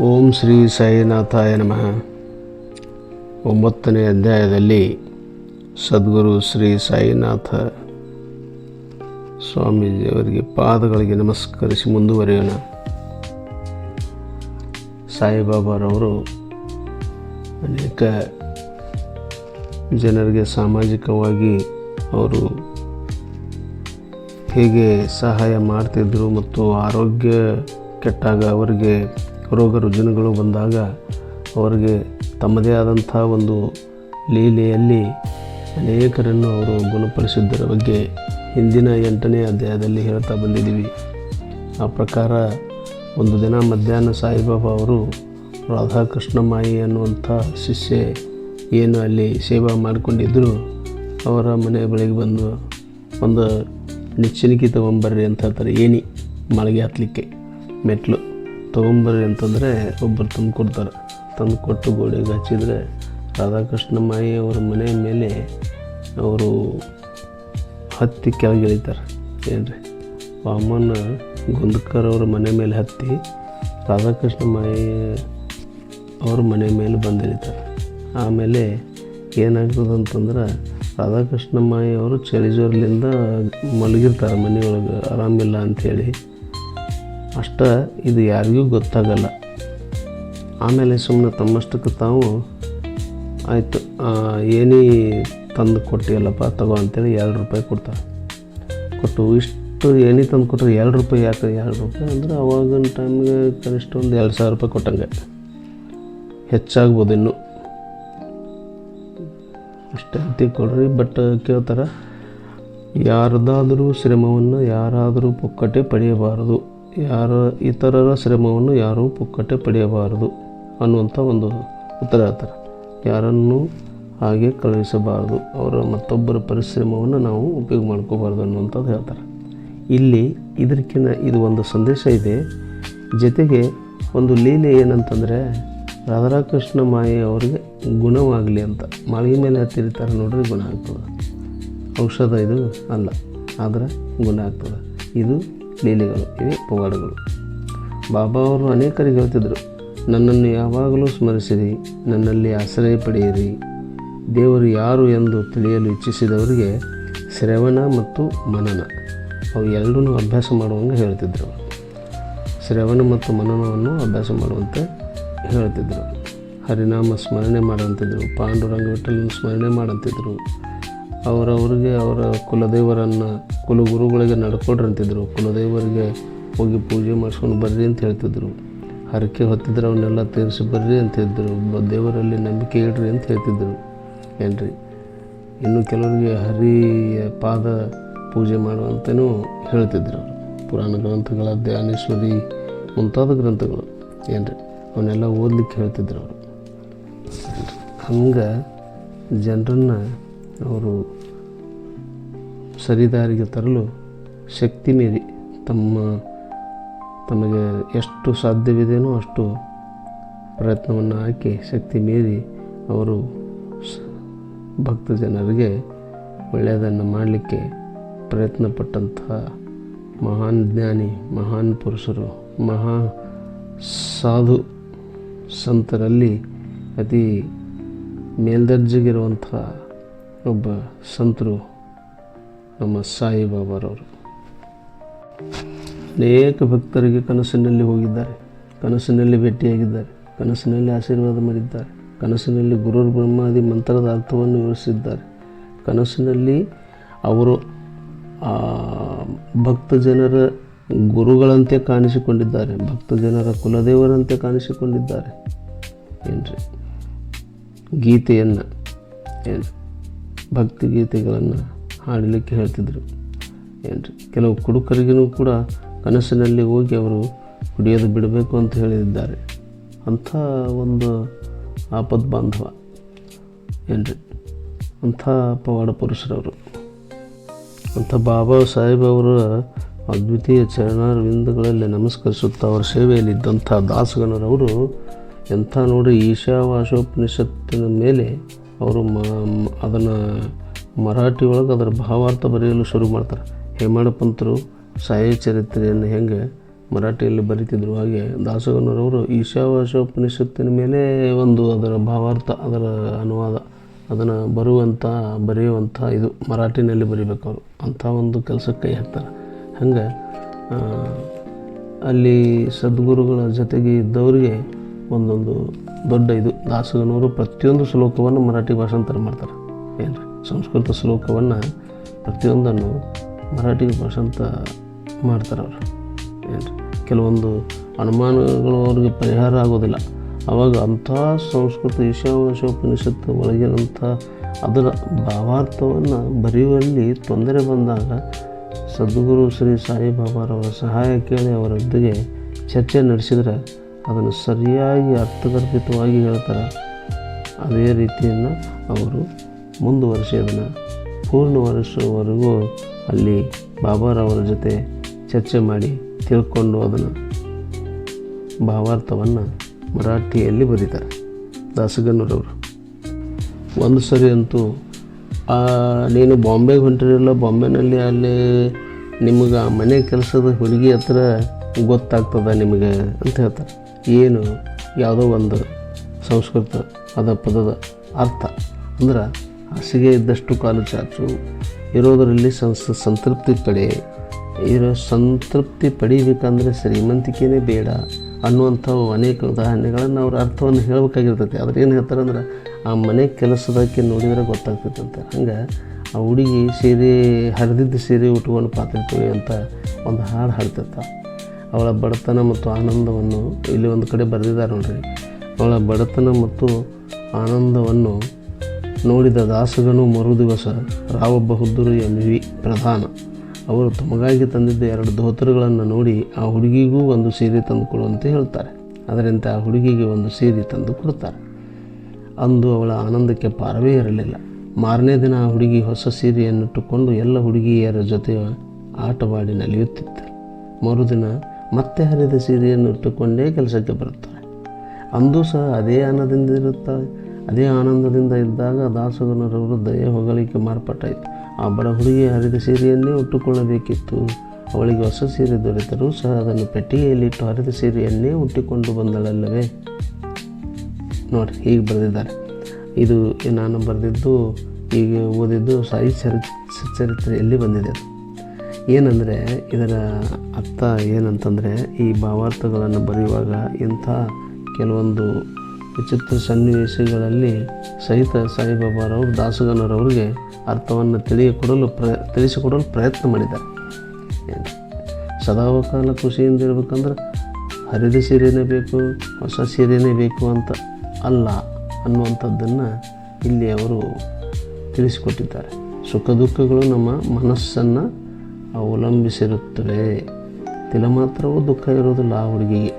ಓಂ ಶ್ರೀ ಸಾಯಿನಾಥಾಯ ನಮಃ. ಒಂಬತ್ತನೇ ಅಧ್ಯಾಯದಲ್ಲಿ ಸದ್ಗುರು ಶ್ರೀ ಸಾಯಿನಾಥ ಸ್ವಾಮೀಜಿಯವರಿಗೆ ಪಾದಗಳಿಗೆ ನಮಸ್ಕರಿಸಿ ಮುಂದುವರಿಯೋಣ. ಸಾಯಿಬಾಬಾರವರು ಅನೇಕ ಜನರಿಗೆ ಸಾಮಾಜಿಕವಾಗಿ ಅವರು ಹೇಗೆ ಸಹಾಯ ಮಾಡ್ತಿದ್ದರು ಮತ್ತು ಆರೋಗ್ಯ ಕೆಟ್ಟಾಗ ಅವರಿಗೆ ರೋಗ ರುಜಿನಗಳು ಬಂದಾಗ ಅವರಿಗೆ ತಮ್ಮದೇ ಆದಂಥ ಒಂದು ಲೀಲೆಯಲ್ಲಿ ಅನೇಕರನ್ನು ಅವರು ಗುಣಪಡಿಸಿದ್ದರ ಬಗ್ಗೆ ಹಿಂದಿನ ಎಂಟನೇ ಅಧ್ಯಾಯದಲ್ಲಿ ಹೇಳ್ತಾ ಬಂದಿದ್ದೀವಿ. ಆ ಪ್ರಕಾರ ಒಂದು ದಿನ ಮಧ್ಯಾಹ್ನ ಸಾಯಿಬಾಬಾ ಅವರು ರಾಧಾಕೃಷ್ಣಮಾಯಿ ಅನ್ನುವಂಥ ಶಿಷ್ಯೆ ಏನು ಅಲ್ಲಿ ಸೇವಾ ಮಾಡಿಕೊಂಡಿದ್ದರು ಅವರ ಮನೆ ಬಳಿಗೆ ಬಂದು ಒಂದು ನಿಚ್ಚಿನಿಕಿ ತೊಗೊಂಬರ್ರಿ ಅಂತ ಹೇಳ್ತಾರೆ. ಏನಿ ಮಳೆಗೆ ಹತ್ತಲಿಕ್ಕೆ ಮೆಟ್ಲು. ತೊಗೊಂಬರ್ರಿ ಅಂತಂದರೆ ಒಬ್ಬರು ತಂದು ಕೊಡ್ತಾರೆ. ತಂದು ಕೊಟ್ಟು ಗೋಡೆಗೆ ಹಚ್ಚಿದರೆ ರಾಧಾಕೃಷ್ಣ ಮಾಯಿ ಅವರ ಮನೆ ಮೇಲೆ ಅವರು ಹತ್ತಿ ಕೆಳಗೆ ಇಳಿತಾರೆ ಏನ್ರಿ? ವಾಮನ ಗುಂದ್ಕರ್ ಅವರ ಮನೆ ಮೇಲೆ ಹತ್ತಿ ರಾಧಾಕೃಷ್ಣ ಮಾಯಿ ಅವ್ರ ಮನೆ ಮೇಲೆ ಬಂದಿಳಿತಾರೆ ಆಮೇಲೆ ಏನಾಗ್ತದೆ ಅಂತಂದ್ರೆ ರಾಧಾಕೃಷ್ಣ ಮಾಯಿ ಅವರು ಚಳಿಜೋರ್ಲಿಂದ ಮಲಗಿರ್ತಾರೆ ಮನೆಯೊಳಗೆ, ಆರಾಮಿಲ್ಲ ಅಂಥೇಳಿ ಅಷ್ಟ ಇದು ಯಾರಿಗೂ ಗೊತ್ತಾಗಲ್ಲ. ಆಮೇಲೆ ಸುಮ್ಮನೆ ತಮ್ಮಷ್ಟಕ್ಕೆ ತಾವು, ಆಯಿತು ಏನೇ ತಂದು ಕೊಟ್ಟಿಯಲ್ಲಪ್ಪ, ತಗೋ ಅಂತೇಳಿ ಎರಡು ರೂಪಾಯಿ ಕೊಡ್ತಾರೆ. ಕೊಟ್ಟು ಇಷ್ಟು ಏಣಿ ತಂದು ಕೊಟ್ಟರೆ ಎರಡು ರೂಪಾಯಿ ಯಾಕೆ, ಎರಡು ರೂಪಾಯಿ ಅಂದ್ರೆ ಅವಾಗಿನ ಟೈಮ್ಗೆ ಕನಿಷ್ಠ ಒಂದು ಎರಡು ಸಾವಿರ ರೂಪಾಯಿ ಕೊಟ್ಟಂಗೆ. ಹೆಚ್ಚಾಗ್ಬೋದು ಇನ್ನು ಅಷ್ಟೇ ಅಂತ ಕೊಡ್ರಿ ಬಟ್ ಕೇಳ್ತಾರೆ, ಯಾರದಾದರೂ ಶ್ರಮವನ್ನು ಯಾರಾದರೂ ಪುಕ್ಕಟೆ ಪಡೆಯಬಾರದು. ಯಾರ ಇತರರ ಶ್ರಮವನ್ನು ಯಾರೂ ಪುಕ್ಕಟೆ ಪಡೆಯಬಾರದು ಅನ್ನುವಂಥ ಒಂದು ಉತ್ತರ ಹೇಳ್ತಾರೆ. ಯಾರನ್ನು ಹಾಗೆ ಕಳುಹಿಸಬಾರದು, ಅವರ ಮತ್ತೊಬ್ಬರ ಪರಿಶ್ರಮವನ್ನು ನಾವು ಉಪಯೋಗ ಮಾಡ್ಕೋಬಾರ್ದು ಅನ್ನುವಂಥದ್ದು ಹೇಳ್ತಾರೆ. ಇಲ್ಲಿ ಇದಕ್ಕಿಂತ ಇದು ಒಂದು ಸಂದೇಶ ಇದೆ. ಜೊತೆಗೆ ಒಂದು ಲೀಲೆ ಏನಂತಂದರೆ, ರಾಧಾಕೃಷ್ಣ ಮಾಯೆ ಅವರಿಗೆ ಗುಣವಾಗಲಿ ಅಂತ. ಮಾಳಿಗೆ ಮೇಲೆ ಹತ್ತಿರ್ತಾರೆ ನೋಡ್ರಿ, ಗುಣ ಆಗ್ತದೆ. ಔಷಧ ಇದು ಅಲ್ಲ, ಆದರೆ ಗುಣ ಆಗ್ತದೆ. ಇದು ಲೀಲೆಗಳು ಇವೆ, ಪವಾಡಗಳು. ಬಾಬಾ ಅವರು ಅನೇಕರಿಗೆ ಹೇಳ್ತಿದ್ದರು ನನ್ನನ್ನು ಯಾವಾಗಲೂ ಸ್ಮರಿಸಿರಿ, ನನ್ನಲ್ಲಿ ಆಶ್ರಯ ಪಡೆಯಿರಿ. ದೇವರು ಯಾರು ಎಂದು ತಿಳಿಯಲು ಇಚ್ಛಿಸಿದವರಿಗೆ ಶ್ರವಣ ಮತ್ತು ಮನನ. ಅವು ಎರಡೂ ಅಭ್ಯಾಸ ಮಾಡುವಂಗೆ ಹೇಳ್ತಿದ್ದರು ಶ್ರವಣ ಮತ್ತು ಮನನವನ್ನು ಅಭ್ಯಾಸ ಮಾಡುವಂತೆ ಹೇಳ್ತಿದ್ದರು ಹರಿನಾಮ ಸ್ಮರಣೆ ಮಾಡಂತಿದ್ರು ಪಾಂಡುರಂಗ ವಿಠಲನ ಸ್ಮರಣೆ ಮಾಡಂತಿದ್ರು ಅವರವರಿಗೆ ಅವರ ಕುಲದೇವರನ್ನು ಕುಲಗುರುಗಳಿಗೆ ನಡ್ಕೊಡ್ರಿ ಅಂತಿದ್ರು. ಕುಲದೇವರಿಗೆ ಹೋಗಿ ಪೂಜೆ ಮಾಡಿಸ್ಕೊಂಡು ಬರ್ರಿ ಅಂತ ಹೇಳ್ತಿದ್ರು. ಹರಕೆ ಹೊತ್ತಿದ್ರೆ ಅವನ್ನೆಲ್ಲ ತೀರಿಸಿ ಬರ್ರಿ ಅಂತಿದ್ರು ದೇವರಲ್ಲಿ ನಂಬಿಕೆ ಇಡ್ರಿ ಅಂತ ಹೇಳ್ತಿದ್ರು. ಏನ್ರಿ? ಇನ್ನು ಕೆಲವರಿಗೆ ಹರಿಯ ಪಾದ ಪೂಜೆ ಮಾಡುವಂತನೂ ಹೇಳ್ತಿದ್ರು ಪುರಾಣ ಗ್ರಂಥಗಳ ಧ್ಯಾನೇಶ್ವರಿ ಮುಂತಾದ ಗ್ರಂಥಗಳು. ಏನ್ರಿ? ಅವನ್ನೆಲ್ಲ ಓದಲಿಕ್ಕೆ ಹೇಳ್ತಿದ್ರು ಅವರು. ಹಂಗೆ ಜನರನ್ನು ಅವರು ಸರಿದಾರಿಗೆ ತರಲು ಶಕ್ತಿ ಮೀರಿ ತಮ್ಮ ತಮಗೆ ಎಷ್ಟು ಸಾಧ್ಯವಿದೆಯೋ ಅಷ್ಟು ಪ್ರಯತ್ನವನ್ನು ಹಾಕಿ ಶಕ್ತಿ ಮೀರಿ ಅವರು ಭಕ್ತ ಜನರಿಗೆ ಒಳ್ಳೆಯದನ್ನು ಮಾಡಲಿಕ್ಕೆ ಪ್ರಯತ್ನಪಟ್ಟಂತಹ ಮಹಾನ್ ಜ್ಞಾನಿ, ಮಹಾನ್ ಪುರುಷರು, ಮಹಾ ಸಾಧು ಸಂತರಲ್ಲಿ ಅತಿ ಮೇಲ್ದರ್ಜೆಗಿರುವಂಥ ಒಬ್ಬ ಸಂತರು ನಮ್ಮ ಸಾಯಿಬಾಬಾರವರು. ಅನೇಕ ಭಕ್ತರಿಗೆ ಕನಸಿನಲ್ಲಿ ಹೋಗಿದ್ದಾರೆ. ಕನಸಿನಲ್ಲಿ ಭೇಟಿಯಾಗಿದ್ದಾರೆ. ಕನಸಿನಲ್ಲಿ ಆಶೀರ್ವಾದ ಮಾಡಿದ್ದಾರೆ. ಕನಸಿನಲ್ಲಿ ಗುರುರ್ ಬ್ರಹ್ಮಾದಿ ಮಂತ್ರದ ಅರ್ಥವನ್ನು ವಿವರಿಸಿದ್ದಾರೆ. ಕನಸಿನಲ್ಲಿ ಅವರು ಭಕ್ತ ಜನರ ಗುರುಗಳಂತೆ ಕಾಣಿಸಿಕೊಂಡಿದ್ದಾರೆ. ಭಕ್ತ ಜನರ ಕುಲದೇವರಂತೆ ಕಾಣಿಸಿಕೊಂಡಿದ್ದಾರೆ. ಏನ್ರಿ? ಗೀತೆಯನ್ನು ಏನು ಭಕ್ತಿ ಗೀತೆಗಳನ್ನು ಹಾಡಲಿಕ್ಕೆ ಹೇಳ್ತಿದ್ರು. ಏನ್ರಿ? ಕೆಲವು ಕುಡುಕರಿಗೂ ಕೂಡ ಕನಸಿನಲ್ಲಿ ಹೋಗಿ ಅವರು ಕುಡಿಯೋದು ಬಿಡಬೇಕು ಅಂತ ಹೇಳಿದ್ದಾರೆ. ಅಂಥ ಒಂದು ಆಪದ್ ಬಾಂಧವ. ಏನ್ರಿ? ಅಂಥ ಪವಾಡ ಪುರುಷರವರು. ಅಂಥ ಬಾಬಾ ಸಾಹೇಬ್ ಅವರ ಅದ್ವಿತೀಯ ಚರಣಾರವಿಂದಗಳಲ್ಲಿ ನಮಸ್ಕರಿಸುತ್ತಾ ಅವರ ಸೇವೆಯಲ್ಲಿದ್ದಂಥ ದಾಸಗಣರವರು ಎಂಥ ನೋಡಿ ಈಶಾವಾಶೋಪನಿಷತ್ತಿನ ಮೇಲೆ ಅವರು ಮ ಅದನ್ನು ಮರಾಠಿ ಒಳಗೆ ಅದರ ಭಾವಾರ್ಥ ಬರೆಯಲು ಶುರು ಮಾಡ್ತಾರೆ. ಹೇಮಾಡ ಪಂತರು ಸಾಯಿ ಚರಿತ್ರೆಯನ್ನು ಹೆಂಗೆ ಮರಾಠಿಯಲ್ಲಿ ಬರೀತಿದ್ರು. ಹಾಗೆ ದಾಸಗಣ್ಣರವರು ಈಶಾವಾಶೋಪನಿಷತ್ತಿನ ಮೇಲೆ ಒಂದು ಅದರ ಭಾವಾರ್ಥ, ಅದರ ಅನುವಾದ, ಅದನ್ನು ಬರುವಂಥ, ಬರೆಯುವಂಥ ಇದು ಮರಾಠಿನಲ್ಲಿ ಬರಿಬೇಕು ಅವರು. ಅಂಥ ಒಂದು ಕೆಲಸಕ್ಕೆ ಕೈ ಹಾಕ್ತಾರೆ. ಹಂಗೆ ಅಲ್ಲಿ ಸದ್ಗುರುಗಳ ಜೊತೆಗೆ ಇದ್ದವರಿಗೆ ಒಂದೊಂದು ದೊಡ್ಡ ಇದು. ದಾಸಗನವರು ಪ್ರತಿಯೊಂದು ಶ್ಲೋಕವನ್ನು ಮರಾಠಿ ಭಾಷಾಂತರ ಮಾಡ್ತಾರೆ. ಏನು ಸಂಸ್ಕೃತ ಶ್ಲೋಕವನ್ನು ಪ್ರತಿಯೊಂದನ್ನು ಮರಾಠಿ ಭಾಷಾಂತ ಮಾಡ್ತಾರೆ ಅವರು. ಏನು ಕೆಲವೊಂದು ಅನುಮಾನಗಳು ಅವ್ರಿಗೆ ಪರಿಹಾರ ಆಗೋದಿಲ್ಲ. ಆವಾಗ ಅಂಥ ಸಂಸ್ಕೃತ ಈಶಾವಾಶೋಪನಿಷತ್ತು ಒಳಗಿನಂಥ ಅದರ ಭಾವಾರ್ಥವನ್ನು ಬರೆಯುವಲ್ಲಿ ತೊಂದರೆ ಬಂದಾಗ ಸದ್ಗುರು ಶ್ರೀ ಸಾಯಿಬಾಬಾರವರ ಸಹಾಯ ಕೇಳಿ ಅವರೊಂದಿಗೆ ಚರ್ಚೆ ನಡೆಸಿದರೆ ಅದನ್ನು ಸರಿಯಾಗಿ ಅರ್ಥಗರ್ಭಿತವಾಗಿ ಹೇಳ್ತಾರೆ. ಅದೇ ರೀತಿಯನ್ನು ಅವರು ಮುಂದುವರಿಸಿ ಅದನ್ನು ವರ್ಷವರೆಗೂ ಅಲ್ಲಿ ಬಾಬಾರವರ ಜೊತೆ ಚರ್ಚೆ ಮಾಡಿ ತಿಳ್ಕೊಂಡು ಅದನ್ನು ಭಾವಾರ್ಥವನ್ನು ಮರಾಠಿಯಲ್ಲಿ ಬರೀತಾರೆ ದಾಸಗನ್ನೂರವರು ಒಂದು ಸರಿ ಅಂತೂ ನೀನು ಬಾಂಬೆಗೆ ಹೊಂಟಿರಲ್ಲ, ಬಾಂಬೆನಲ್ಲಿ ಅಲ್ಲಿ ನಿಮಗೆ ಆ ಮನೆ ಕೆಲಸದ ಹುಡುಗಿ ಹತ್ರ ಗೊತ್ತಾಗ್ತದ ನಿಮಗೆ ಅಂತ ಹೇಳ್ತಾರೆ. ಏನು ಯಾವುದೋ ಒಂದು ಸಂಸ್ಕೃತ ಪದ ಪದದ ಅರ್ಥ. ಅಂದ್ರೆ ಹಾಸಿಗೆ ಇದ್ದಷ್ಟು ಕಾಲು ಚಾಚು, ಇರೋದರಲ್ಲಿ ಸಂಸ್, ಸಂತೃಪ್ತಿ ಪಡೆ. ಇರೋ ಸಂತೃಪ್ತಿ ಪಡಿಬೇಕಂದ್ರೆ ಶ್ರೀಮಂತಿಕೆನೇ ಬೇಡ ಅನ್ನುವಂಥವು ಅನೇಕ ಉದಾಹರಣೆಗಳನ್ನು ಅವ್ರ ಅರ್ಥವನ್ನು ಹೇಳಬೇಕಾಗಿರ್ತೈತಿ. ಆದ್ರೆ ಏನು ಹೇಳ್ತಾರೆ ಅಂದ್ರೆ ಆ ಮನೆ ಕೆಲಸದಕ್ಕೆ ನೋಡಿದರೆ ಗೊತ್ತಾಗ್ತೈತೆ ಅಂತ ಹಂಗೆ ಆ ಹುಡುಗಿ ಸೀರೆ, ಹರಿದಿದ್ದ ಸೀರೆ ಉಟ್ಕೊಂಡು ಪಾತ್ರೆ ಅಂತ ಒಂದು ಹಾಡು ಹಾಡ್ತಿರ್ತ ಅವಳ ಬಡತನ ಮತ್ತು ಆನಂದವನ್ನು ಇಲ್ಲಿ ಒಂದು ಕಡೆ ಬರೆದಿದ್ದಾರೆ ನೋಡ್ರಿ. ಅವಳ ಬಡತನ ಮತ್ತು ಆನಂದವನ್ನು ನೋಡಿದ ದಾಸಗನು ಮರುದಿವಸ ರಾವ ಬಹದ್ದೂರು ಎಂ ವಿ ಪ್ರಧಾನ. ಅವರು ತಮಗಾಗಿ ತಂದಿದ್ದ ಎರಡು ಧೋತರುಗಳನ್ನು ನೋಡಿ ಆ ಹುಡುಗಿಗೂ ಒಂದು ಸೀರೆ ತಂದು ಕೊಡುವಂತೆ ಹೇಳ್ತಾರೆ. ಅದರಿಂದ ಆ ಹುಡುಗಿಗೆ ಒಂದು ಸೀರೆ ತಂದು ಕೊಡ್ತಾರೆ. ಅಂದು ಅವಳ ಆನಂದಕ್ಕೆ ಪಾರವೇ ಇರಲಿಲ್ಲ. ಮಾರನೇ ದಿನ ಆ ಹುಡುಗಿ ಹೊಸ ಸೀರೆಯನ್ನಿಟ್ಟುಕೊಂಡು ಎಲ್ಲ ಹುಡುಗಿಯರ ಜೊತೆ ಆಟವಾಡಿ ನಲಿಯುತ್ತಿದ್ದರು ಮರುದಿನ ಮತ್ತೆ ಹರಿದ ಸೀರೆಯನ್ನು ಇಟ್ಟುಕೊಂಡೇ ಕೆಲಸಕ್ಕೆ ಬರುತ್ತಾರೆ ಅಂದೂ ಸಹ ಅದೇ ಆನಂದದಿಂದ ಇರುತ್ತಾರೆ ಅದೇ ಆನಂದದಿಂದ ಇದ್ದಾಗ ದಾಸಗನರವರು ದಯೆ ಹೊಗಳಿಕೆ ಮಾರ್ಪಟ್ಟಾಯಿತು. ಆ ಬಡ ಹುಡುಗಿ ಹರಿದ ಸೀರೆಯನ್ನೇ ಉಟ್ಟುಕೊಳ್ಳಬೇಕಿತ್ತು. ಅವಳಿಗೆ ಹೊಸ ಸೀರೆ ದೊರೆತರೂ ಸಹ ಅದನ್ನು ಪೆಟ್ಟಿಗೆಯಲ್ಲಿಟ್ಟು ಹರಿದ ಸೀರೆಯನ್ನೇ ಉಟ್ಟಿಕೊಂಡು ಬಂದಳಲ್ಲವೇ? ನೋಡಿ, ಹೀಗೆ ಬರೆದಿದ್ದಾರೆ. ಇದು ನಾನು ಬರೆದಿದ್ದು ಈಗ ಓದಿದ್ದು ಸಾಯಿ ಚರಿ ಚರಿತ್ರೆಯಲ್ಲಿ ಬಂದಿದೆ ಏನಂದರೆ ಇದರ ಅರ್ಥ ಏನಂತಂದರೆ ಈ ಭಾವಾರ್ಥಗಳನ್ನು ಬರೆಯುವಾಗ ಇಂಥ ಕೆಲವೊಂದು ವಿಚಿತ್ರ ಸನ್ನಿವೇಶಗಳಲ್ಲಿ ಸಹಿತ ಸಾಯಿಬಾಬಾರವರು ದಾಸಗನರವ್ರಿಗೆ ಅರ್ಥವನ್ನು ತಿಳಿಯಕೊಡಲು ಪ್ರ, ತಿಳಿಸಿಕೊಡಲು ಪ್ರಯತ್ನ ಮಾಡಿದ್ದಾರೆ. ಸದಾಕಾಲ ಖುಷಿಯಿಂದ ಇರಬೇಕಂದ್ರೆ ಹರಿದ ಸೀರೆನೇ ಬೇಕು, ಹೊಸ ಸೀರೆನೇ ಬೇಕು ಅಂತ ಅಲ್ಲ ಅನ್ನುವಂಥದ್ದನ್ನು ಇಲ್ಲಿ ಅವರು ತಿಳಿಸಿಕೊಟ್ಟಿದ್ದಾರೆ. ಸುಖ ದುಃಖಗಳು ನಮ್ಮ ಮನಸ್ಸನ್ನು ಅವಲಂಬಿಸಿರುತ್ತವೆ. ತಿಲ ಮಾತ್ರವೂ ದುಃಖ ಇರುವುದಿಲ್ಲ ಆ ಹುಡುಗಿಗೆ.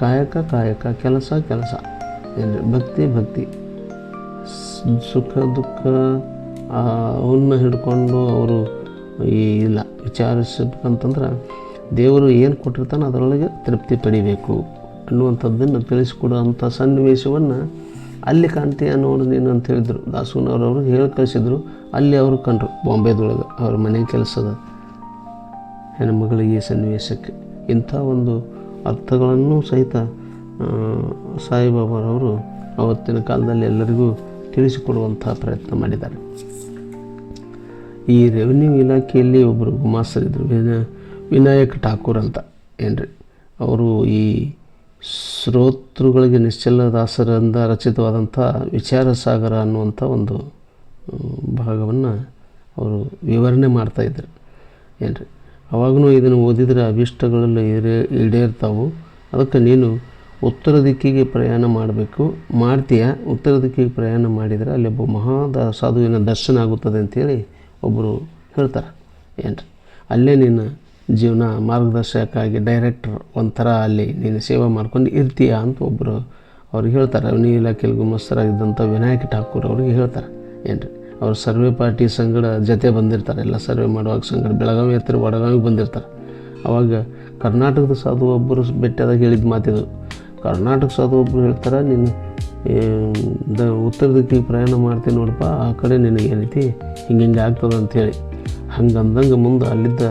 ಕಾಯಕ ಕಾಯಕ, ಕೆಲಸ ಕೆಲಸ ಎಂದರೆ ಭಕ್ತಿ ಭಕ್ತಿ. ಸುಖ, ದುಃಖ ಅವನ್ನು ಹಿಡ್ಕೊಂಡು ಅವರು ಈ, ಇಲ್ಲ, ವಿಚಾರಿಸಬೇಕಂತಂದ್ರೆ ದೇವರು ಏನು ಕೊಟ್ಟಿರ್ತಾನೆ ಅದರೊಳಗೆ ತೃಪ್ತಿ ಪಡಿಬೇಕು ಅನ್ನುವಂಥದ್ದನ್ನು ತಿಳಿಸ್ಕೊಡುವಂಥ ಸನ್ನಿವೇಶವನ್ನು ಅಲ್ಲಿ ಕಾಣ್ತೀಯ ನೋಡು ನೀನು ಅಂತ ಹೇಳಿದರು. ದಾಸೂನವ್ರವ್ರಿಗೆ ಹೇಳಿ ಕಳಿಸಿದ್ರು. ಅಲ್ಲಿ ಅವರು ಕಂಡರು, ಬಾಂಬೆದೊಳಗೆ, ಅವ್ರ ಮನೆ ಕೆಲಸದ. ಹೆಣ್ಮಗಳಿಗೆ ಈ ಸನ್ನಿವೇಶಕ್ಕೆ ಇಂಥ ಒಂದು ಅರ್ಥಗಳನ್ನು ಸಹಿತ ಸಾಯಿಬಾಬಾರವರು ಅವತ್ತಿನ ಕಾಲದಲ್ಲಿ ಎಲ್ಲರಿಗೂ ತಿಳಿಸಿಕೊಡುವಂಥ ಪ್ರಯತ್ನ ಮಾಡಿದ್ದಾರೆ. ಈ ರೆವಿನ್ಯೂ ಇಲಾಖೆಯಲ್ಲಿ ಒಬ್ಬರು ಗುಮಾಸ್ತರಿದ್ದರು ವಿನ, ವಿನಾಯಕ್ ಠಾಕೂರ್ ಅಂತ, ಏನ್ರಿ? ಅವರು ಈ ಶ್ರೋತೃಗಳಿಗೆ ನಿಶ್ಚಲ ದಾಸರಿಂದ ರಚಿತವಾದಂಥ ವಿಚಾರ ಸಾಗರ ಅನ್ನುವಂಥ ಒಂದು ಭಾಗವನ್ನು ಅವರು ವಿವರಣೆ ಮಾಡ್ತಾಯಿದ್ರು ಏನ್ರಿ? ಅವಾಗೂ ಇದನ್ನು ಓದಿದರೆ ಅಭಿಷ್ಟಗಳೆಲ್ಲ ಈಡೇ ಈಡೇರ್ತಾವು. ಅದಕ್ಕೆ ನೀನು ಉತ್ತರ ದಿಕ್ಕಿಗೆ ಪ್ರಯಾಣ ಮಾಡಬೇಕು. ಮಾಡ್ತೀಯ? ಉತ್ತರ ದಿಕ್ಕಿಗೆ ಪ್ರಯಾಣ ಮಾಡಿದರೆ ಅಲ್ಲಿ ಒಬ್ಬ ಮಹಾದ ಸಾಧುವಿನ ದರ್ಶನ ಆಗುತ್ತದೆ ಅಂತೇಳಿ ಒಬ್ಬರು ಹೇಳ್ತಾರೆ. ಏನ್ರಿ? ಅಲ್ಲೇ ನೀನು ಜೀವನ ಮಾರ್ಗದರ್ಶಕಾಗಿ ಡೈರೆಕ್ಟರ್ ಒಂಥರ ಅಲ್ಲಿ ನೀನು ಸೇವೆ ಮಾಡ್ಕೊಂಡು ಇರ್ತೀಯ ಅಂತ ಒಬ್ಬರು ಅವ್ರಿಗೆ ಹೇಳ್ತಾರೆ. ರೆವಿನ್ಯೂ ಇಲಾಖೆಯಲ್ಲಿ ಗುಮಸ್ತರಾಗಿದ್ದಂಥ ವಿನಾಯಕ ಠಾಕೂರ್ ಅವ್ರಿಗೆ ಹೇಳ್ತಾರೆ. ಏನ್ರಿ? ಅವ್ರು ಸರ್ವೆ ಪಾರ್ಟಿ ಸಂಗಡ ಜೊತೆ ಬಂದಿರ್ತಾರೆ. ಎಲ್ಲ ಸರ್ವೆ ಮಾಡುವಾಗ ಸಂಗಡ ಬೆಳಗಾವಿ ಹತ್ತಿರ ವಡಗಾವಿಗೆ ಬಂದಿರ್ತಾರೆ. ಅವಾಗ ಕರ್ನಾಟಕದ ಸಾಧು ಒಬ್ಬರು ಬೆಟ್ಟದಾಗ ಹೇಳಿದ ಮಾತಿದು. ಕರ್ನಾಟಕ ಸಾಧು ಒಬ್ಬರು ಹೇಳ್ತಾರೆ, ನೀನು ದ ಉತ್ತರ ದಿಕ್ಕಿಗೆ ಪ್ರಯಾಣ ಮಾಡ್ತೀನಿ ನೋಡಪ್ಪ, ಆ ಕಡೆ ನಿನಗೆ ಏನೈತಿ ಹಿಂಗೆ ಹಿಂಗೆ ಆಗ್ತದೆ ಅಂಥೇಳಿ ಹಂಗೆ ಅಂದಂಗೆ ಮುಂದೆ ಅಲ್ಲಿದ್ದ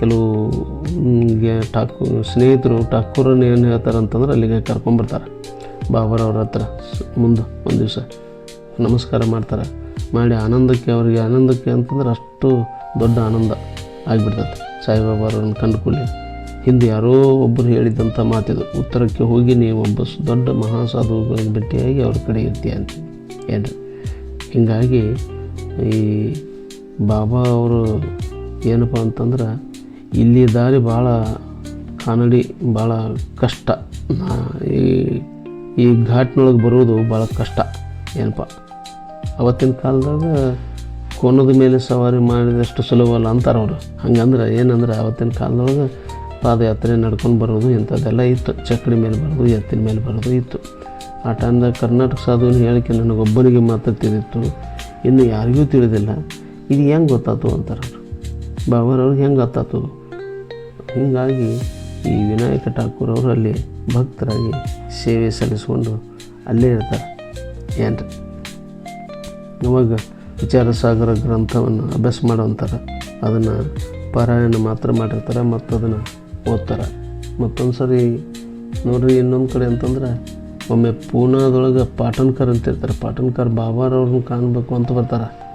ಕೆಲವು ಠಾಕು, ಸ್ನೇಹಿತರು ಠಾಕೂರನ್ನು ಏನು ಹೇಳ್ತಾರೆ ಅಂತಂದ್ರೆ ಅಲ್ಲಿಗೆ ಕರ್ಕೊಂಬರ್ತಾರೆ. ಬಾಬರವ್ರ ಹತ್ರ ಮುಂದೆ ಒಂದು ದಿವಸ ನಮಸ್ಕಾರ ಮಾಡ್ತಾರೆ. ಮಾಡಿ ಆನಂದಕ್ಕೆ, ಅವರಿಗೆ ಆನಂದಕ್ಕೆ ಅಂತಂದ್ರೆ ಅಷ್ಟು ದೊಡ್ಡ ಆನಂದ ಆಗಿಬಿಡ್ತದೆ. ಸಾಯಿಬಾಬಾರನ್ನು ಕಂಡುಕೊಳ್ಳಿ. ಹಿಂದೆ ಯಾರೋ ಒಬ್ಬರು ಹೇಳಿದಂಥ ಮಾತಿದು, ಉತ್ತರಕ್ಕೆ ಹೋಗಿ ನೀವು ಒಬ್ಬ ದೊಡ್ಡ ಮಹಾಸಾಧುಗಳಿಗೆ ಭೇಟಿಯಾಗಿ ಅವ್ರ ಕಡೆ ಇರ್ತೀಯ ಅಂತ ಏನು ಹೀಗಾಗಿ ಈ ಬಾಬಾ ಅವರು ಏನಪ್ಪ ಅಂತಂದ್ರೆ, ಇಲ್ಲಿ ದಾರಿ ಭಾಳ ಕಾನಡಿ, ಭಾಳ ಕಷ್ಟ. ಈ ಈ ಘಾಟ್ನೊಳಗೆ ಬರೋದು ಭಾಳ ಕಷ್ಟ. ಏನಪ್ಪ? ಅವತ್ತಿನ ಕಾಲದಾಗ ಕೋನದ ಮೇಲೆ ಸವಾರಿ ಮಾಡಿದಷ್ಟು ಸುಲಭ ಅಲ್ಲ ಅಂತಾರೆ ಅವರು. ಹಂಗಂದ್ರೆ ಏನಂದ್ರೆ ಅವತ್ತಿನ ಕಾಲದೊಳಗೆ ಪಾದಯಾತ್ರೆ ನಡ್ಕೊಂಡು ಬರೋದು ಇಂಥದ್ದೆಲ್ಲ ಇತ್ತು. ಚಕ್ಕಡಿ ಮೇಲೆ ಬರೋದು, ಎತ್ತಿನ ಮೇಲೆ ಬರೋದು ಇತ್ತು. ಆ ಟೈಮ್ದಾಗ ಕರ್ನಾಟಕ ಸಾಧುವಿನ ಹೇಳಿಕೆ ನನಗೊಬ್ಬನಿಗೆ ಮಾತ್ರ ತಿಳಿದಿತ್ತು. ಇನ್ನು ಯಾರಿಗೂ ತಿಳಿದಿಲ್ಲ. ಇದು ಹೆಂಗೆ ಗೊತ್ತಾಯ್ತು ಅಂತಾರೆ ಅವರು. ಬಾಬಾರವ್ರಿಗೆ ಹೆಂಗೆ ಗೊತ್ತಾಯ್ತು ಹೀಗಾಗಿ ಈ ವಿನಾಯಕ ಠಾಕೂರ್ ಅವರು ಅಲ್ಲಿ ಭಕ್ತರಾಗಿ ಸೇವೆ ಸಲ್ಲಿಸ್ಕೊಂಡು ಅಲ್ಲೇ ಇರ್ತಾರೆ. ಏನ್ರಿ? ಅವಾಗ ವಿಚಾರ ಸಾಗರ ಗ್ರಂಥವನ್ನು ಅಭ್ಯಾಸ ಮಾಡೋಂತಾರೆ ಅದನ್ನು ಪಾರಾಯಣ ಮಾತ್ರ ಮಾಡಿರ್ತಾರೆ ಮತ್ತು ಅದನ್ನು ಓದ್ತಾರೆ. ಮತ್ತೊಂದು ಸರಿ ನೋಡ್ರಿ ಇನ್ನೊಂದು ಕಡೆ ಅಂತಂದ್ರೆ, ಒಮ್ಮೆ ಪೂನಾದೊಳಗೆ ಪಾಟನ್ಕರ್ ಅಂತ ಇರ್ತಾರೆ ಪಾಟನ್ಕರ್ ಬಾಬಾರವ್ರನ್ನ ಕಾಣಬೇಕು ಅಂತ ಬರ್ತಾರೆ.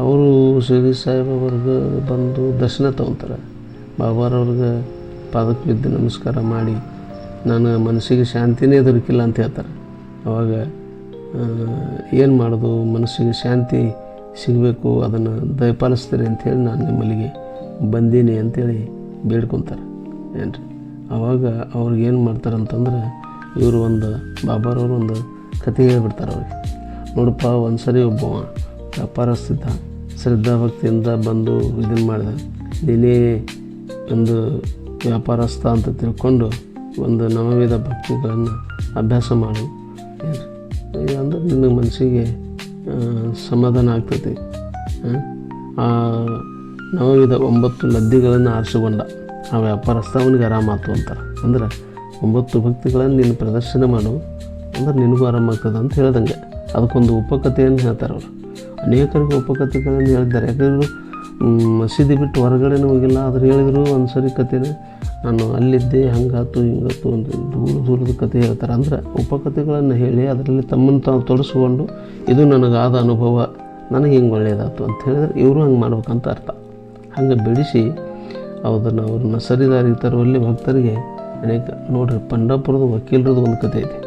ಅವರು ಶಿರಿ ಸಾಹೇಬವ್ರಿಗೆ ಬಂದು ದರ್ಶನ ತೊಗೊತಾರೆ. ಬಾಬಾರವ್ರಿಗೆ ಪಾದಕ್ಕೆ ಬಿದ್ದು ನಮಸ್ಕಾರ ಮಾಡಿ, ನನ್ನ ಮನಸ್ಸಿಗೆ ಶಾಂತಿನೇ ದೊರಕಿಲ್ಲ ಅಂತ ಹೇಳ್ತಾರೆ. ಅವಾಗ ಏನು ಮಾಡೋದು? ಮನಸ್ಸಿಗೆ ಶಾಂತಿ ಸಿಗಬೇಕು, ಅದನ್ನು ದಯಪಾಲಿಸ್ತೀರಿ ಅಂಥೇಳಿ ನಾನು ನಿಮ್ಮಲ್ಲಿಗೆ ಬಂದೀನಿ ಅಂತೇಳಿ ಬೇಡ್ಕೊತಾರೆ. ರೀ ಅವಾಗ ಅವ್ರಿಗೆ ಏನು ಮಾಡ್ತಾರೆ ಅಂತಂದ್ರೆ ಇವರು ಒಂದು ಬಾಬಾರವರು ಒಂದು ಕತೆ ಹೇಳ್ಬಿಡ್ತಾರೆ ಅವ್ರಿಗೆ. ನೋಡಪ್ಪ ಒಂದು ಸರಿ ಒಬ್ಬ ವ್ಯಾಪಾರಸ್ಥಿದ್ದ, ಶ್ರದ್ಧಾಭಕ್ತಿಯಿಂದ ಬಂದು ಇದನ್ನು ಮಾಡಿದ. ನೀನೇ ಒಂದು ವ್ಯಾಪಾರಸ್ಥ ಅಂತ ತಿಳ್ಕೊಂಡು ಒಂದು ನವವಿಧ ಭಕ್ತಿಗಳನ್ನು ಅಭ್ಯಾಸ ಮಾಡು. ಅಂದ್ರೆ ನಿನ್ನ ಮನಸ್ಸಿಗೆ ಸಮಾಧಾನ ಆಗ್ತೈತಿ. ಆ? ನವವಿದ ಒಂಬತ್ತು ಲದ್ದಿಗಳನ್ನು ಆರಿಸಿಕೊಂಡ. ಆ ವ್ಯಾಪಾರಸ್ಥ ಅವನಿಗೆ ಆರಾಮಾತು ಅಂತ ಅಂದ್ರೆ ಒಂಬತ್ತು ಭಕ್ತಿಗಳನ್ನು ನೀನು ಪ್ರದರ್ಶನ ಮಾಡು. ಅಂದ್ರೆ ನಿನಗೂ ಆರಾಮಾಗ್ತದೆ ಅಂತ ಹೇಳ್ದಂಗೆ. ಅದಕ್ಕೊಂದು ಉಪಕಥೆಯನ್ನು ಹೇಳ್ತಾರೆ ಅವರು. ಅನೇಕರಿಗೆ ಉಪಕಥೆಗಳನ್ನು ಹೇಳಿದ್ದಾರೆ. ಯಾಕಂದ್ರೆ ಮಸೀದಿ ಬಿಟ್ಟು ಹೊರಗಡೆನೂ ಹೋಗಿಲ್ಲ. ಆದ್ರೆ ಹೇಳಿದ್ರು ಒಂದು ಸರಿ ಕಥೆನ. ನಾನು ಅಲ್ಲಿದ್ದೆ, ಹಂಗಾತು ಹಿಂಗಾತು ಒಂದು ದೂರ ದೂರದ ಕಥೆ ಹೇಳ್ತಾರೆ. ಅಂದರೆ ಉಪಕಥೆಗಳನ್ನು ಹೇಳಿ ಅದರಲ್ಲಿ ತಮ್ಮನ್ನು ತಾವು ತೊಡಸ್ಕೊಂಡು, ಇದು ನನಗಾದ ಅನುಭವ, ನನಗೆ ಹಿಂಗೆ ಒಳ್ಳೆಯದಾಯ್ತು ಅಂತ ಹೇಳಿದ್ರೆ ಇವರು ಹಂಗೆ ಮಾಡ್ಬೇಕಂತ ಅರ್ಥ. ಹಂಗೆ ಬಿಡಿಸಿ ಅದನ್ನು ಅವ್ರನ್ನ ಸರಿದಾರಿಗೆ ತರುವಲ್ಲಿ ಭಕ್ತರಿಗೆ ಅನೇಕ, ನೋಡ್ರಿ ಪಂಡಾಪುರದ ವಕೀಲರದ್ದು ಒಂದು ಕಥೆ ಇದೆ.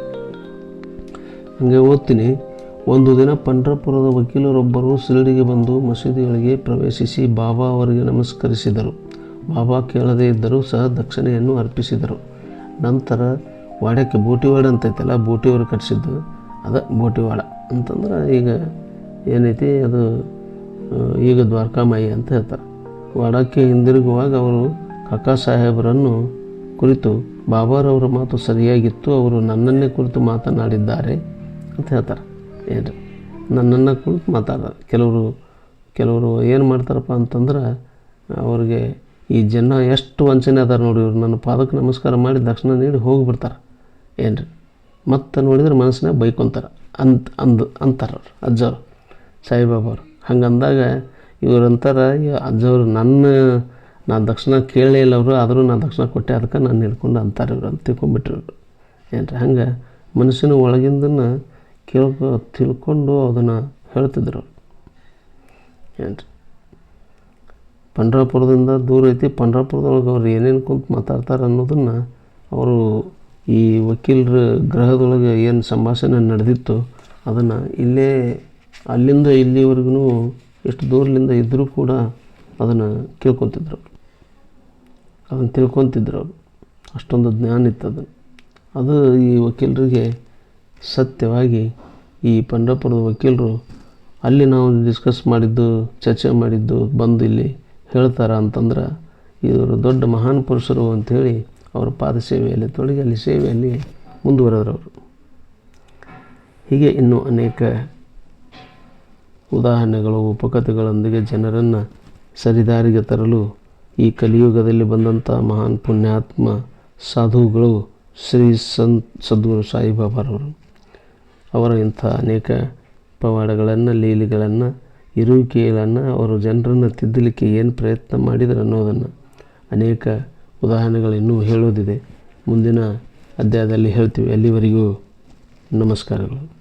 ಹಂಗೆ ಓದ್ತೀನಿ, ಒಂದು ದಿನ ಪಂಡ್ರಪುರದ ವಕೀಲರೊಬ್ಬರು ಶಿರಡಿಗೆ ಬಂದು ಮಸೀದಿಗಳಿಗೆ ಪ್ರವೇಶಿಸಿ ಬಾಬಾ ಅವರಿಗೆ ನಮಸ್ಕರಿಸಿದರು. ಬಾಬಾ ಕೇಳದೇ ಇದ್ದರೂ ಸಹ ದಕ್ಷಿಣೆಯನ್ನು ಅರ್ಪಿಸಿದರು. ನಂತರ ವಾಡ್ಯಕ್ಕೆ ಬೋಟಿವಾಡ ಅಂತೈತಲ್ಲ ಬೋಟಿವಾಡ ಕಟ್ಟಿಸಿದ್ದು ಅದು ಬೋಟಿವಾಡ ಅಂತಂದ್ರೆ ಈಗ ಏನೈತಿ, ಅದು ಈಗ ದ್ವಾರಕಾಮಾಯಿ ಅಂತ ಹೇಳ್ತಾರೆ. ವಾಡಕ್ಕೆ ಹಿಂದಿರುಗುವಾಗ ಅವರು ಕಾಕಾ ಸಾಹೇಬರನ್ನು ಕುರಿತು ಬಾಬಾರವರ ಮಾತು ಸರಿಯಾಗಿತ್ತು, ಅವರು ನನ್ನನ್ನೇ ಕುರಿತು ಮಾತನಾಡಿದ್ದಾರೆ ಅಂತ ಹೇಳ್ತಾರೆ. ಏನು ನನ್ನನ್ನು ಕುರಿತು ಮಾತಾಡ್ತಾರೆ. ಕೆಲವರು ಕೆಲವರು ಏನು ಮಾಡ್ತಾರಪ್ಪ ಅಂತಂದ್ರೆ, ಅವ್ರಿಗೆ ಈ ಜನ ಎಷ್ಟು ವಂಚನೆ ಅದಾರ ನೋಡಿ ಇವ್ರು. ನನ್ನ ಪಾದಕ್ಕೆ ನಮಸ್ಕಾರ ಮಾಡಿ ದಕ್ಷಿಣ ನೀಡಿ ಹೋಗಿಬಿಡ್ತಾರೆ ಏನು ರೀ ಮತ್ತೆ ನೋಡಿದ್ರೆ ಮನಸ್ಸಿನಾಗ ಬೈಕೊಂತಾರೆ. ಅಂತ ಅಂದು, ಅಂತಾರೆ ಅವ್ರು, ಅಜ್ಜವ್ರು. ಸಾಯಿಬಾಬಾವ್ರು. ಹಂಗಂದಾಗ ಇವ್ರಂತಾರೆ ಅಜ್ಜವ್ರು, ನನ್ನ ನಾನು ದಕ್ಷಿಣ ಕೇಳಲೇ ಇಲ್ಲ ಅವರು. ಆದರೂ ನಾನು ದಕ್ಷಿಣ ಕೊಟ್ಟೆ. ಅದಕ್ಕೆ ನಾನು ಹಿಡ್ಕೊಂಡು ಅಂತಾರೆ ಇವರು ಅಂತ ತಿಳ್ಕೊಂಬಿಟ್ರು ಇವ್ರು. ಏನು ರೀ ಹಂಗೆ ಮನಸ್ಸಿನ ಒಳಗಿಂದನ್ನು ಕೇಳ್ಕೊ ತಿಳ್ಕೊಂಡು ಅದನ್ನು ಹೇಳ್ತಿದ್ರು ಏನು ರೀ ಪಂಡ್ರಾಪುರದಿಂದ ದೂರ ಐತಿ. ಪಂಡ್ರಾಪುರದೊಳಗೆ ಅವ್ರು ಏನೇನು ಕುಂತು ಮಾತಾಡ್ತಾರೆ ಅನ್ನೋದನ್ನು ಅವರು ಈ ವಕೀಲರ ಗ್ರಹದೊಳಗೆ ಏನು ಸಂಭಾಷಣೆ ನಡೆದಿತ್ತು ಅದನ್ನು ಇಲ್ಲೇ ಅಲ್ಲಿಂದ ಇಲ್ಲಿವರೆಗೂ ಎಷ್ಟು ದೂರದಿಂದ ಇದ್ದರೂ ಕೂಡ ಅದನ್ನು ಕೇಳ್ಕೊತಿದ್ರು ಅದನ್ನು ತಿಳ್ಕೊತಿದ್ರು ಅವರು. ಅಷ್ಟೊಂದು ಜ್ಞಾನ ಇತ್ತು ಅದು ಅದು ಈ ವಕೀಲರಿಗೆ ಸತ್ಯವಾಗಿ ಈ ಪಂಡ್ರಾಪುರದ ವಕೀಲರು ಅಲ್ಲಿ ನಾವು ಡಿಸ್ಕಸ್ ಮಾಡಿದ್ದು, ಚರ್ಚೆ ಮಾಡಿದ್ದು ಬಂದು ಇಲ್ಲಿ ಹೇಳ್ತಾರ ಅಂತಂದ್ರೆ, ಇವರು ದೊಡ್ಡ ಮಹಾನ್ ಪುರುಷರು ಅಂಥೇಳಿ ಅವರ ಪಾದ ಸೇವೆಯಲ್ಲಿ ತೊಡಗಿ ಅಲ್ಲಿ ಸೇವೆಯಲ್ಲಿ ಮುಂದುವರೆದ್ರು ಅವರು. ಹೀಗೆ ಇನ್ನೂ ಅನೇಕ ಉದಾಹರಣೆಗಳು, ಉಪಕಥೆಗಳೊಂದಿಗೆ ಜನರನ್ನು ಸರಿದಾರಿಗೆ ತರಲು ಈ ಕಲಿಯುಗದಲ್ಲಿ ಬಂದಂಥ ಮಹಾನ್ ಪುಣ್ಯಾತ್ಮ ಸಾಧುಗಳು ಶ್ರೀ ಸಂತ್ ಸದ್ಗುರು ಸಾಯಿಬಾಬಾರವರು. ಅವರ ಇಂಥ ಅನೇಕ ಪವಾಡಗಳನ್ನು, ಲೀಲೆಗಳನ್ನು ಇರುವಿಕೆಗಳನ್ನು ಅವರು ಜನರನ್ನು ತಿದ್ದಲಿಕ್ಕೆ ಏನು ಪ್ರಯತ್ನ ಮಾಡಿದರು ಅನ್ನೋದನ್ನು ಅನೇಕ ಉದಾಹರಣೆಗಳು ಇನ್ನೂ ಹೇಳೋದಿದೆ. ಮುಂದಿನ ಅಧ್ಯಾಯದಲ್ಲಿ ಹೇಳ್ತೀವಿ. ಅಲ್ಲಿವರೆಗೂ ನಮಸ್ಕಾರಗಳು.